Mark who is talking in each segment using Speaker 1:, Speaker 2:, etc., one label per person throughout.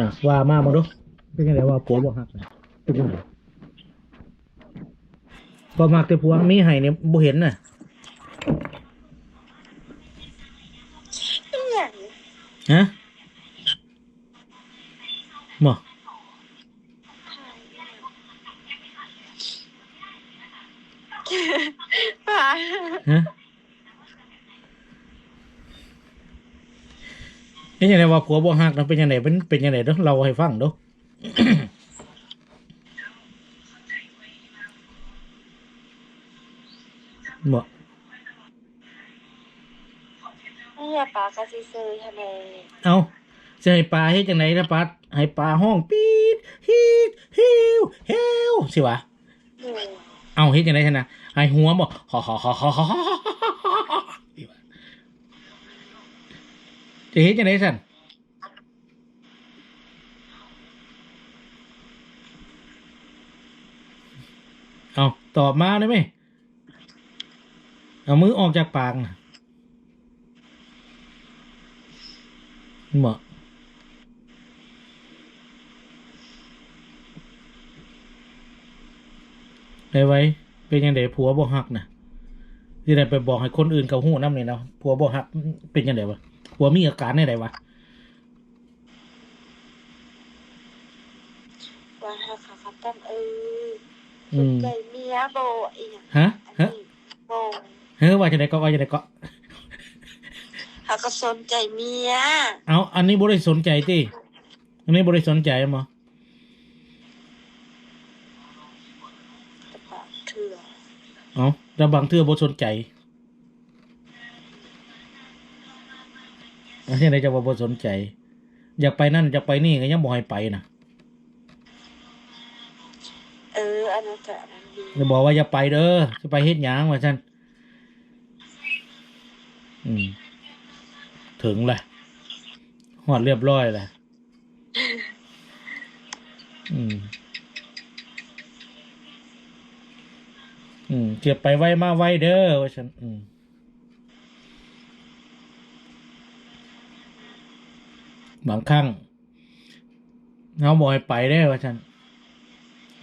Speaker 1: อะว่ามามาดูเป็นยังไงว่าผัวบ่ฮักน่ะเป็นยังไงบ่มักแต่ผัวมีให้เนี่ยบ่เห็นน่ะ
Speaker 2: เป็นอย่าง
Speaker 1: ฮะบ่
Speaker 2: ป่า
Speaker 1: ฮะ เป็นยังไงว่าผัวบ่ฮักนะเป็นยังไงเป็นเป็นยังไงเด้อเราให้ฟังเด้อบ่
Speaker 2: เนี่ยป่ากะซิซื้อทะเล
Speaker 1: เอาจะให้ปลาเฮ็ดจังไดนะปลาให้ปลาห้องปีดฮีดฮิวเฮวสิวะ
Speaker 2: หนึ่ง
Speaker 1: เอาเฮ็ดจังไดซั่นนะให้หัวบ่ฮ่าฮ่าฮ่าฮ่าฮ่า จะเฮ็ดจังไดซั่นเอาตอบมาได้ไหมเอามือออกจากปากน่ะบ่ได้ไว้ เป็นยังไงผัวบ่ฮักนะที่ได้ไปบอกให้คนอื่นเขาหู้น้ำนี่เนาะผัวบ่ฮักเป็นยังไงวะ ผัวมีอาการในใดวะ
Speaker 2: วันหาขาคับตั้งเออ
Speaker 1: อืม
Speaker 2: ใจเมียโบอีก
Speaker 1: ฮะ
Speaker 2: อัน
Speaker 1: ฮะ
Speaker 2: นี้โบ
Speaker 1: เฮ้ยว่าจะไหนก็ว่าจะไหนก็
Speaker 2: เขาก็สนใจเมีย
Speaker 1: เอาอันนี้บ่ได้สนใจติอันนี้บ่ได้สนใจมั้ง
Speaker 2: แต่ปากเถื่อ
Speaker 1: เอาแต่บางเทื่อบ่สนใจ อันนี้ไหนจะว่าบ่สนใจ อยากไปนั่นอยากไปนี่ก็ยังบ่ให้ไปนะ
Speaker 2: เอออันนั้นแต่อันนั้นดี
Speaker 1: จะบอกว่าอย่าไปเด้อจะไปเฮ็ดหยังว่าซั่นอืมถึงแหละหอดเรียบร้อยแหละอืม อืมเก็บไปไว้มาไว้เด้อว่าฉัน อืม บางครั้งเฮาบ่ให้ไปได้ว่าฉัน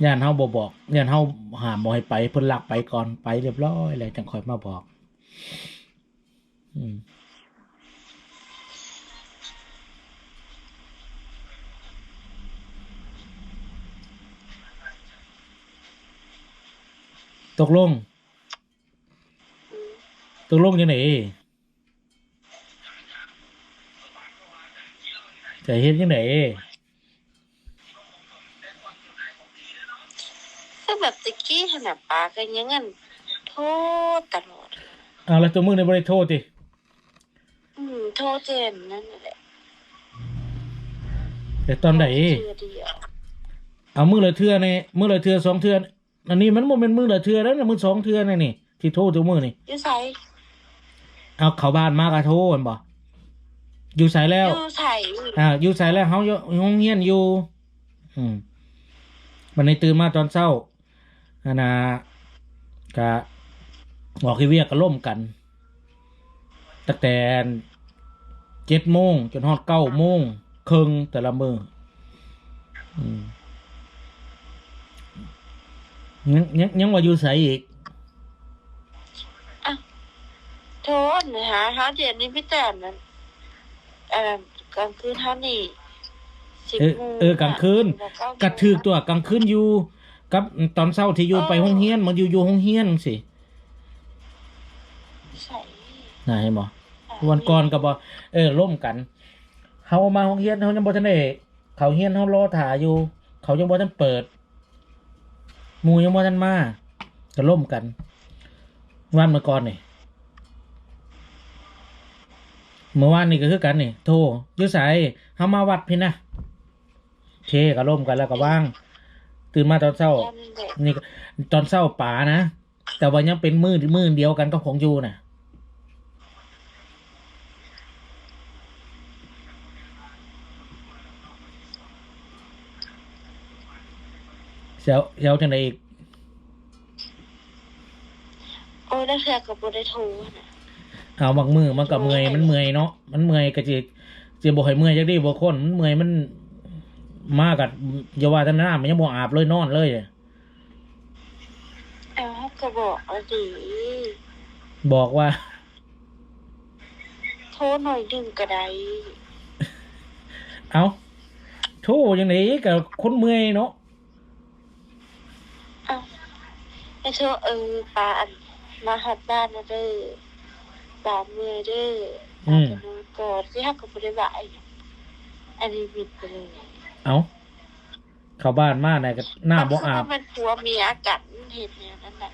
Speaker 1: ย่านเฮาบ่บอกย่านเฮาหามบ่ให้ไปเพิ่นลักไปก่อนไปเรียบร้อยแล้วจังค่อยมาบอก อืมตกลง ตกลงยังไง จะเฮ็ดยังไง
Speaker 2: คือแบบตะกี้ขนาดปลาก็ยังงั้นโทษตลอด
Speaker 1: เอาแล้วตัวมึงในบริโทษติ
Speaker 2: อืมโทษเจนนั่นแหละ
Speaker 1: แต่ตอนไหน
Speaker 2: เชื่อเดียว
Speaker 1: เอามือละเทือในมือละเทือสองเทืออันนี้มันโมเป็นมือละเทือแล้วนะมือสองเทือนี่นี่ที่โทษตัวมือนี่
Speaker 2: อยู่ไส
Speaker 1: เอาเขาบ้านมากระโทษบ่ อยู่ใส่แล้ว
Speaker 2: อยู่ไส
Speaker 1: อ่า อยู่ใส่แล้วเขาอยู่ห้องเฮียนอยู่ อืมวันนี้ตื่นมาตอนเช้าอันน่ะกะบอกให้เวียกก็ล่มกันตั้งแต่เจ็ดโมงจนฮอดเก้าโมงครึ่งแต่ละมืออืมยังยังยังว่าอยู่ใส่อีก
Speaker 2: โทษนะฮะเฮาเดี๋ยวนี้พี่แต่นั้น เอ่อกลางคืนเฮานี่สิบ
Speaker 1: เออ
Speaker 2: โมง
Speaker 1: เออกลางคืน
Speaker 2: แล้ว
Speaker 1: กระถือตัวกลางคืนอยู่กับตอนเช้าที่อยู่ไปห้องเฮียนมันอยู่อยู่ห้องเฮียนสิ
Speaker 2: ใส่
Speaker 1: นายบ่วันก่อนก็บ่เออร่วมกันเฮามาห้องเฮียนเฮายังบ่ทันได้เขาเฮียนเฮารอถ่าอยู่ เขายังบ่ทันเปิดหมู่ยังบ่ทันมาก็ร่วมกัน วันเมื่อก่อนนี่ เมื่อวานนี่ก็คือกันนี่โทรยู่ไสเฮามาวัดพี่นะเคก็ร่มกันแล้วก็ว่าง ตื่นมาตอนเช้า
Speaker 2: นี่
Speaker 1: ก็ตอนเศร้าป่านะแต่ว่ายังเป็นมือมือเดียวกันกับของยูนะ่ะเสียวเสียวจังไดอีก
Speaker 2: โอ้ยแล้วเธอก็บ่ได้โทรนะ
Speaker 1: เอาบางมือมันก็เมื่อยมันเมื่อยเนาะมันเมื่อยก็จะจะบอกให้เมื่อยจักดีบ่คนมันเมื่อยมันมากับอย่าว่าแต่น้ำมันยังบ่อาบเลยนอนเลย
Speaker 2: เอาก็บอกเอาสิ
Speaker 1: บอกว่า
Speaker 2: โทษหน่อยดึงก็ได้
Speaker 1: เอาโทษยังไงกับคนเมื่อยเนาะ
Speaker 2: เอาให้โทษเออปลาอันมาหัดบ้านนะเด้อ ปลาเมื่อยเด้อปลาจะนอนกอดที่ฮักกับบ่ได้บ่ายอันนี้บิดไปเลย
Speaker 1: เอา เข้าบ้านมาไหนก็หน้าบ่อาบ
Speaker 2: มันเป็นผัวเมียกันเห็นเนี่ยนั่นแหละ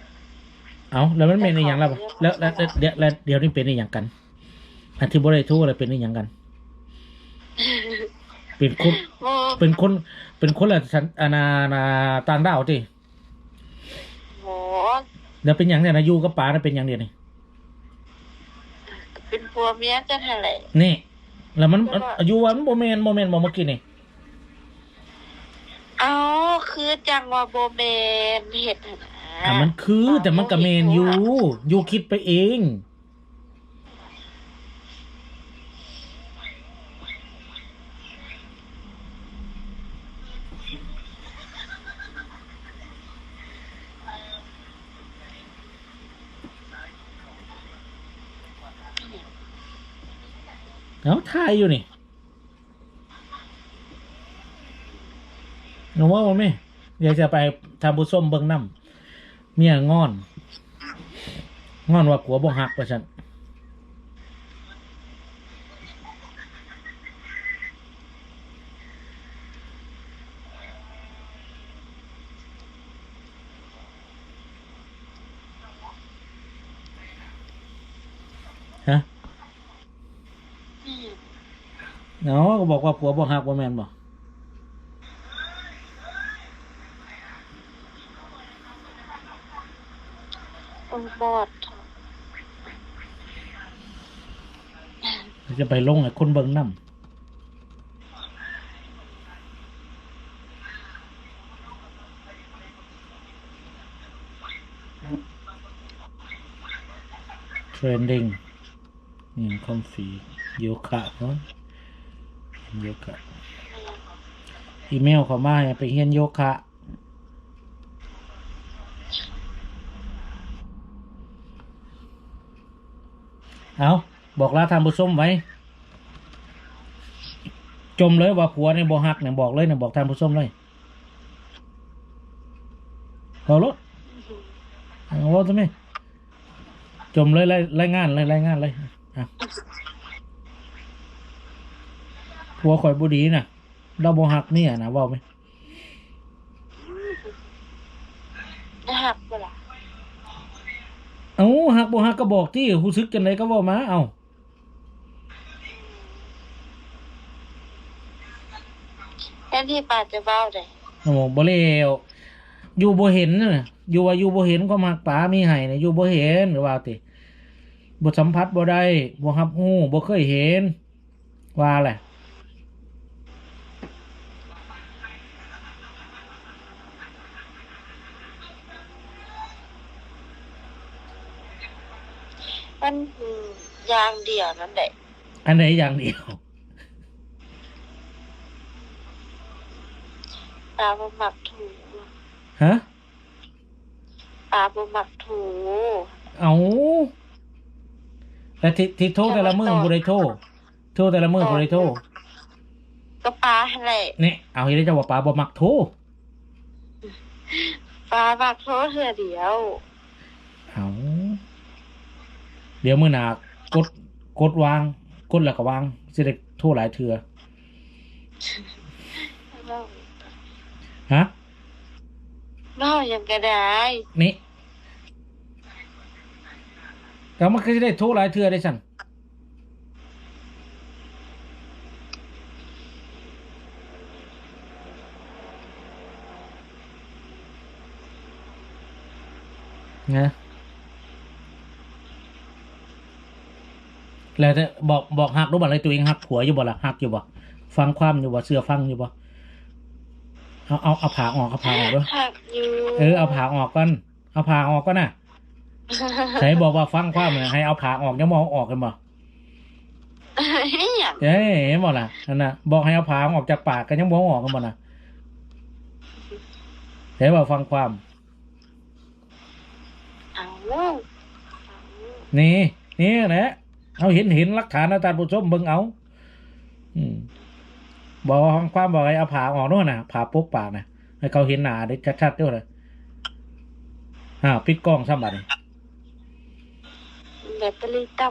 Speaker 1: เอาแล้วมันเป็นอีหยังแล้วบ่แล้วแล้วแล้วเดี๋ยวแล้วเดี๋ยวนี้เป็นอีหยังกันอันที่บ่ได้โทษอะไรเป็นอีหยังกัน เป็นคน
Speaker 2: โอ้
Speaker 1: เป็นคน เป็นคนละสันอาณานาต่างดาวติ
Speaker 2: โห
Speaker 1: เดี๋ยวเป็นหยังเนี่ยนะอยู่กับป๋าน่ะเป็นหยังเดียวนี่
Speaker 2: เป็นผัวเมียกันหั่นแหละ
Speaker 1: นี่ แล้วมันอายุวันโมเมนโมเมนบ่เมื่อกี้นี่
Speaker 2: เอาคือจังว่าโบเมนเห็ดหั่นนะ
Speaker 1: อะมันคือแต่มันก็เมนอยู่อยู่คิดไปเอง เอาทายอยู่นี่หนูว่าบ่แม่อยากจะไปทำบุญส้มเบิ่งน้ำเมียงอน งอนว่าผัวบ่หักว่าฉันฮะ
Speaker 2: อืม
Speaker 1: เนาะก็บอกว่าผัวบ่หักบ่แม่นบ่
Speaker 2: โอ้บอด
Speaker 1: จะไปลงให้คนเบิ่งน้ำ trending นี่คอมฟีโยคะเนาะ โยคะอีเมลเขามาให้ไปเฮียนโยคะเอาบอกลาทานผู้มไว้ จมเลยว่าผัวในบ่หักเนี่ยบอกเลยเนี่ยบอกทานผู้มเลยเอารถเอารถใช่ไหมจมเลยรายรายงานเลยรายงานเลยอะ ผัวข่อยบุดีน่ะ เราบ่หักเนี่ยนะเว่าไหม
Speaker 2: นะหักเวลา
Speaker 1: เอาหักบ่หักก็บอกที่หูซึกจังไดก็เว่ามา เอา
Speaker 2: แทนที่ปาจะเบ้าได้
Speaker 1: โอ้บ่เลวอยู่บ่เห็นน่ะอยู่ว่าอยู่บ่เห็นความหักป๋ามีให้น่ะอยู่บ่เห็นหรือว่าติบ่สัมผัสบ่ได้บ่รับรู้บ่เคยเห็นว่าแหละ
Speaker 2: มันอืมอย่างเดียวนั่นแหละ
Speaker 1: อันไหนอย่างเดียว
Speaker 2: ปลาบ่มักถู
Speaker 1: ฮะ
Speaker 2: ปลาบ่มักถู
Speaker 1: เอาแล้วที่ที่โทรแต่ละมื้อบ่ได้โทรโทรแต่ละมื้อบ่ได้โทร
Speaker 2: ก็ปลาหั่นแหละ
Speaker 1: นี่เอาอีได้จะว่าป๋าบ่มักโทร
Speaker 2: ปลามักโทเถื่อเดียว
Speaker 1: เอา เดี๋ยวมื้อหน้ากดกดวาง กดแล้วก็วางสิได้โทรหลายเทื่อ
Speaker 2: เบ้า
Speaker 1: ฮะ
Speaker 2: เบ้ายังก็ได้
Speaker 1: นี่ก็มันก็จะได้โทรหลายเทื่อได้สั่นนะ แล้วจะบอกบอกหักรู้บ่อะไรตัวเองหักผัวอยู่บ่ล่ะหักอยู่บ่ฟังความอยู่บ่เสื้อฟังอยู่บ่เอาเอาเอาผ่าออกเอาผ่าออกด้วย
Speaker 2: หักอยู่
Speaker 1: เออเอาผ่าออกก่อนเอาผ่าออกก่อนน่ะใครบอกว่าฟังความเนี่ยให้เอาผ่าออกยังมองออกกันบ่
Speaker 2: อย่าง
Speaker 1: เอ้ยเห็นบ่ล่ะนั่นน่ะบอกให้เอาผางออกจากปากกันยังบ่ออกกันบ่น่ะเห็นบ่ฟังความ
Speaker 2: เอาเอา
Speaker 1: นี่นี่แหละ เอาเห็นเห็นหลักฐานอาจารย์ผู้ชมเบิ่งเอา อืมบอกว่าฟังความบอกให้เอาผาออกด้วยน่ะผาปกปากน่ะให้เขาเห็นหน้าได้ชัดๆด้วยเลยอ้าวปิดกล้องซ้ำบัดนี้
Speaker 2: แบตเตอรี่ต่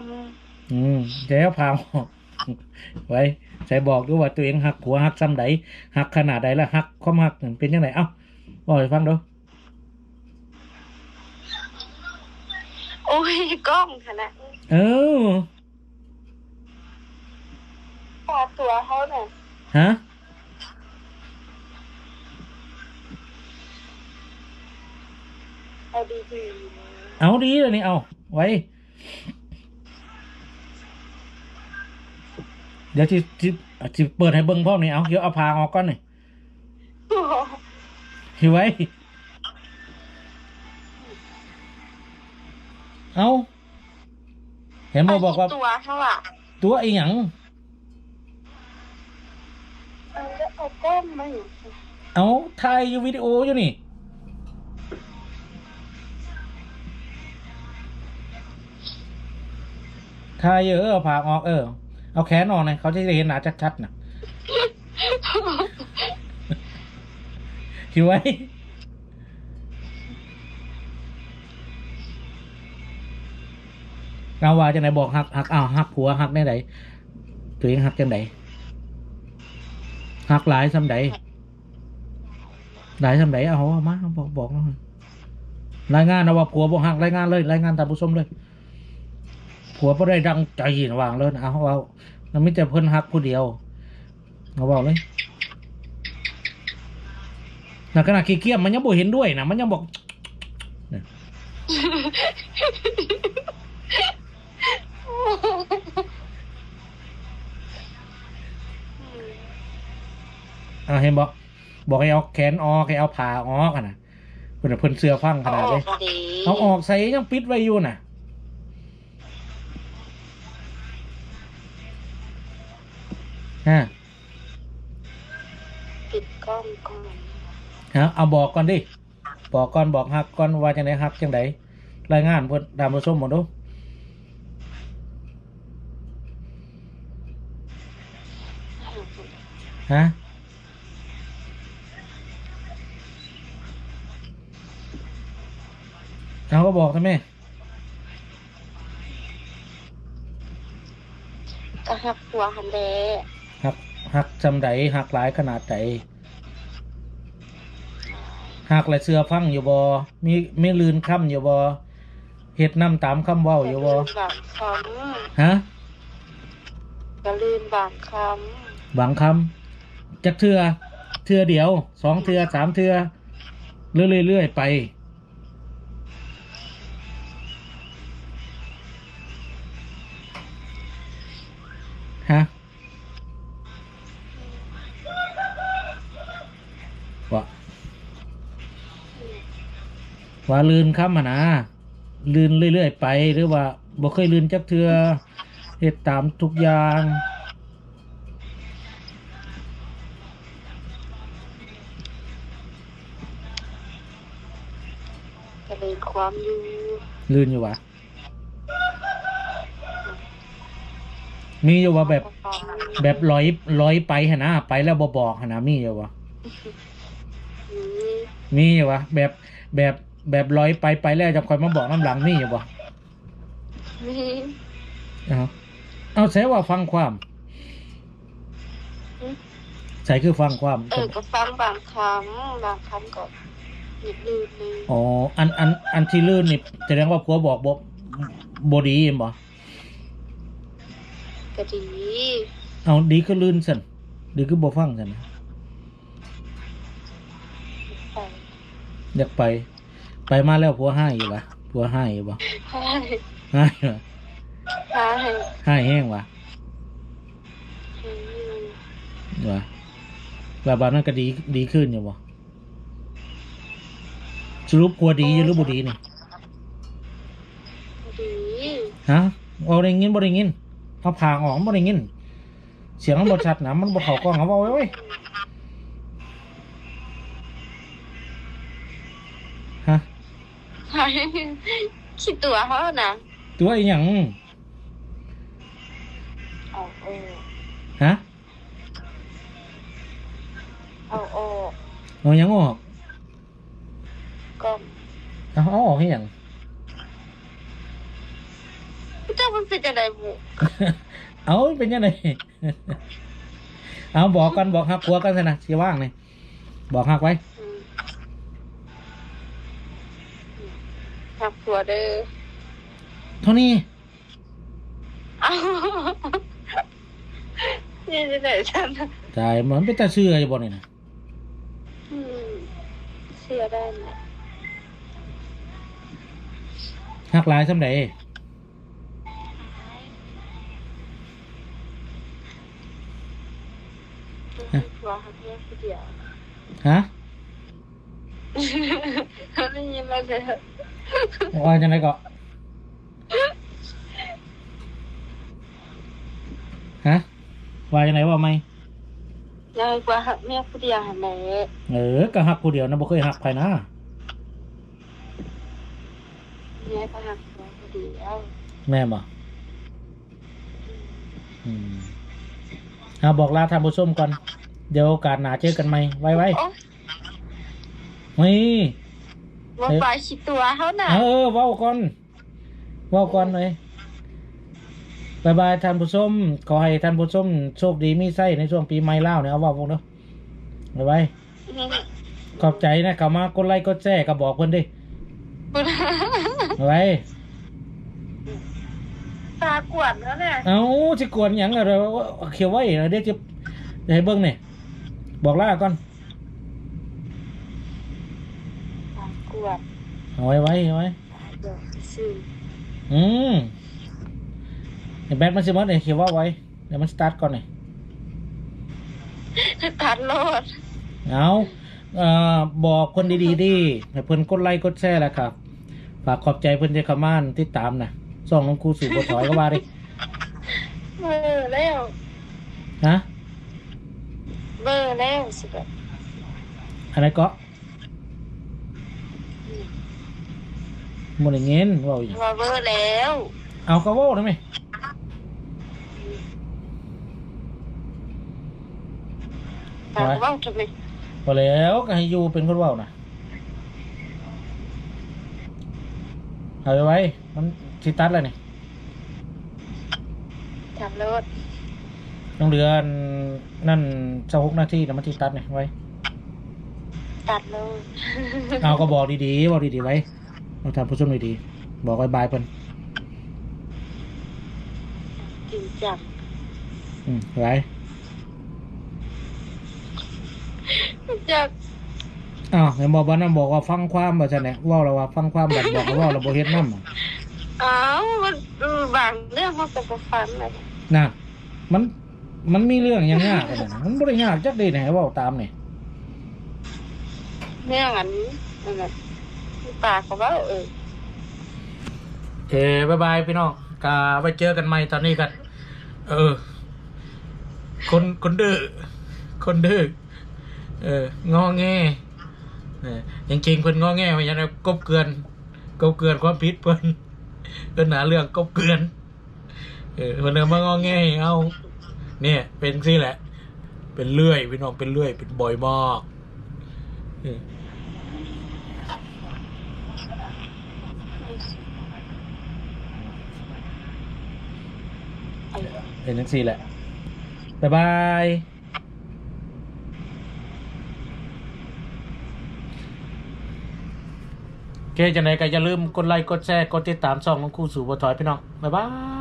Speaker 1: อืมเดี๋ยวพาออกไว้ใส่บอกด้วยว่าตัวเองหักหัวหักซ้ำใดหักขนาดใดแล้วหักความหักนั่นเป็นยังไงเอ้าบอกให้ฟังดูำ
Speaker 2: โอ้ยกล้องขนาด
Speaker 1: เออ
Speaker 2: พอตัวเขาเนี่ย
Speaker 1: ฮะ
Speaker 2: เอาดี
Speaker 1: เอาดีเลยนี่เอาไว้ เดี๋ยวที่ที่ที่เปิดให้เบิ้งพ่อนี่เอาเดี๋ยวเอาพาออกก่อนนี่
Speaker 2: ๆ
Speaker 1: หิวไว้เอา เห็นโมบอกว่า
Speaker 2: ตัวเขาอะ
Speaker 1: ตัวไอ้หยัง
Speaker 2: เอาแล้วเอาก้มมาอยู่
Speaker 1: เอาถ่ายอยู่วิดีโออยู่นี่ถ่ายเยอะเอาผากออกเออ เอาแขนออกหน่อยเขาจะได้เห็นหนาชัดๆนะหิวไว้ เราว่าจังไหนบอกหักหักอ้าวหักผัวหักได้ไหนตัวเองหักจังไหนหักหลายซ้ำใดหลายซ้ำใดเอาเอามาบอกบอกน่อยรายงานนะว่าผัวบอกหักรายงานเลยรายงานตามผู้ชมเลย ผัวบ่ได้ดังใจหินวางเลยเอาเอาเราไม่จะเพิ่นหักผู้เดียวเอาบอกเลยในขณะขี้เกียจมันยังบ่เห็นด้วยนะมันยังบอก อ่าเห็นบอกบอกให้เอาแขนออกให้เอาผ่าออกอะนะเพิ่นนะเพิ่นเสื้อฟังข
Speaker 2: เอา
Speaker 1: นาด
Speaker 2: อ
Speaker 1: เล
Speaker 2: อยกดี
Speaker 1: เอาออกใส่ยังปิดไว้อยู่น่ะฮะ
Speaker 2: ปิดกล้องก่อน
Speaker 1: ฮะเอาบอกก่อนดิบอกก่อนบอกฮักก่อนว่าจังไดฮักจังไดรายงานเพิ่นตามผู้ชมหมดดู ฮะเอาก็บอกทำไม
Speaker 2: ก็หักหัวหันแด
Speaker 1: หักหักจำไดหักหลายขนาดใดหักและเสื้อฟังอยู่บ่มีมีลืนค่ำอยู่บ่เฮ็ดน้ำตามคำเว้าอยู่บ่
Speaker 2: ลืมบางค
Speaker 1: ฮะำ
Speaker 2: ก็ลืมบางค
Speaker 1: บางคำ จักเทือเทือเดียวสองเทือสามเทือเรื่อยๆไป ฮะว่าว่าลืนคำอะนะลืนเรื่อยๆไป หรือว่าบ่เคยลืนจักเทือเฮ็ดตามทุกอย่าง
Speaker 2: ความอยู่
Speaker 1: ลื่นอยู่วะมีอยู่ว่าแบบ
Speaker 2: ความอยู่
Speaker 1: แบบร้อยร้อยไปหนนะไปแล้วบอบอกหนนะมีอยู่วะ
Speaker 2: นี่
Speaker 1: มีอยู่วะแบบแบบแบบร้อยไปไปแล้วจะคอยมาบอกน้ำหลังมีอยู่วะ
Speaker 2: นี่
Speaker 1: เอาเอาใส่ว่าฟังความใส่คือฟังความ
Speaker 2: เออก็ฟังบางคำบางคำก็ห ยิบลืมเลย
Speaker 1: อ๋อ อัน อัน อันที่ลื่นนี่แสดงว่าผัวบอกบบอบดีเห็นบ่
Speaker 2: ก็ดี
Speaker 1: เอาดีคือลื่นสันดีคือบ่ฟังสันนะ
Speaker 2: ไป
Speaker 1: อยากไป ไปมาแล้วผัวให้อยู่วะผัวให้อยู่บ่
Speaker 2: ให้
Speaker 1: ให้วะ
Speaker 2: ให้
Speaker 1: ให้แห้งวะ
Speaker 2: อืม
Speaker 1: วะแบบบานั้นก็ดีดีขึ้นอยู่บ่ สรุปกลัวดีอยู่หรือบ่ดีนี่
Speaker 2: ดี
Speaker 1: ฮะเอาได้ยินบ่ได้ยินเอาพางออกมันบ่ได้ยินเสียงมันบ่ชัดนะมันบ่เข้ากล้องเอาเว้าไว้เว้ยฮะ
Speaker 2: คิดตัวเขานะ
Speaker 1: ตัวอีหยัง
Speaker 2: เอาโอ้
Speaker 1: ฮะ
Speaker 2: เอาโอ้
Speaker 1: เอาหยังออก
Speaker 2: ก็
Speaker 1: เอาเอาออกให้หยัง
Speaker 2: เจ้ามันเป็นอะไรบุ
Speaker 1: เอาเป็นยังไง เอาบอกกันบอกหักหัวกันสินะสิว่างนี่บอกหักไว้
Speaker 2: อืมหักหัวเด้อ
Speaker 1: เท่านี้
Speaker 2: เอาเนี่ยจะไหนฉันน่ะ
Speaker 1: จ่ายมันเป็นตาเชื่ออยู่บ่นี่นะ
Speaker 2: อืมเชื่อได้ไหม
Speaker 1: หักหลายสำใด
Speaker 2: รอหักเนี่ยคนเดียว
Speaker 1: ฮะ
Speaker 2: เขาได้ยินมาเลย
Speaker 1: ว่าจังไดก็ฮะว่าจังไดว่าไหม
Speaker 2: เลยกว่าหักเมียผู้เดียวหันแหม่
Speaker 1: เออก็หักผู้เดียวนะบ่เคยหักใครนะ
Speaker 2: เมียก็หักเมียผู้เดียว
Speaker 1: แม่นบ่อืมเอาบอกลาท่านผู้ชมก่อน เดี๋ยวโอกาสหน้าเจอกันใหม่ไว้ไว้
Speaker 2: โอ้
Speaker 1: นี่
Speaker 2: ว่าไปคิดตัวเขาน่ะ
Speaker 1: เออเว้าก่อนเว้าก่อนเลยบายบายท่านผู้ชม ขอให้ท่านผู้ชมโชคดีมีไส้ในช่วงปีใหม่เล่าวเนี่ยเอาเว่าพวกเนาะบายบายขอบใจนะเขามากดไลค์กดแชร์ก็บอกเพิ่นดิบา ยบาย
Speaker 2: ตากวดแล้วเนี่ย
Speaker 1: เอาสิกวนหยังอะไรเขียวไว้เดี๋ยวจะเดี๋ยวให้เบิ่งนี่บอกลาก่อน
Speaker 2: ตากวด
Speaker 1: เอาไว้ไว้เอาไว้
Speaker 2: เดี๋ยวซื้อ
Speaker 1: อืมไอ้แบทมันสิหมดเนี่ยเขียวว่าไว้เดี๋ยวมันสตาร์ทก่อนนี่
Speaker 2: ตัดโลด
Speaker 1: เอาเอ่อบอกคนดีๆดิให้เพิ่นกดไลค์กดแชร์แหละครับ ฝากขอบใจเพิ่นที่เข้ามาติดตามนะส่องของครูสู่บ่ถอยก็ว่าดิ
Speaker 2: เบอร์แล้ว
Speaker 1: ฮะ
Speaker 2: เบอร์แล้วสิแบบ
Speaker 1: อะไรก็บ่ได้เงินเว้าอีก
Speaker 2: ว่าเบอร์แล้ว
Speaker 1: เอาก็เว้าได้ไหม
Speaker 2: ตากว่าทำไม
Speaker 1: พอแล้วก็ให้อยู่เป็นคนเว้านะ เอาไว้ไว้ มันสิตัดแล้วนี่
Speaker 2: ทำโลด
Speaker 1: ต้องเดือนนั่น26นาทีนะมันสิตัดนี่ไว้
Speaker 2: ตัดโลด
Speaker 1: เอาก็บอกดีๆบอกดีๆไว้เราทำผู้ชมดีๆบอกบายบายเพิ่น
Speaker 2: จริงจัง
Speaker 1: อืมไว้
Speaker 2: จาก
Speaker 1: อ้าวเห็นบอกว่านั่นบอกว่าฟังความบ่ใช่ไหมว่าเราว่าฟังความแบบบอกว่าเราบ่เฮ็ดนำ
Speaker 2: อ้าวมันเออบางเรื่องมันก็บ่ฟังเลย
Speaker 1: น่ะมันมันมีเรื่องอย่างยากกว่านั้นมันบ่ได้ยากจักดีแหน่เว้าตามนี่
Speaker 2: เรื่องอันนี้นั่นน่ะปากก็ว่าเออ
Speaker 1: เอ้บายบายพี่น้องกาไว้เจอกันใหม่ตอนนี้กัน เออ คนคนดื้อคนดื้อเอองอแง เออจริงๆเพิ่นงอแงไว้ยังไงกบเกลือนกบเกลือนความผิดเพิ่นเพิ่นหาเรื่องกบเกลือนเออเพิ่นเลยมางอแงให้เอาเนี่ย เป็นซี่แหละ เป็นเลื่อยพี่น้องเป็นเลื่อยเป็นบ่อยมากเป็นจังซี่แหละ บ๊ายบาย โอเคจังไดก็อย่าลืมกดไลค์กดแชร์กดติดตามช่องของครูสู่บ่ถอยพี่น้องบ๊ายบาย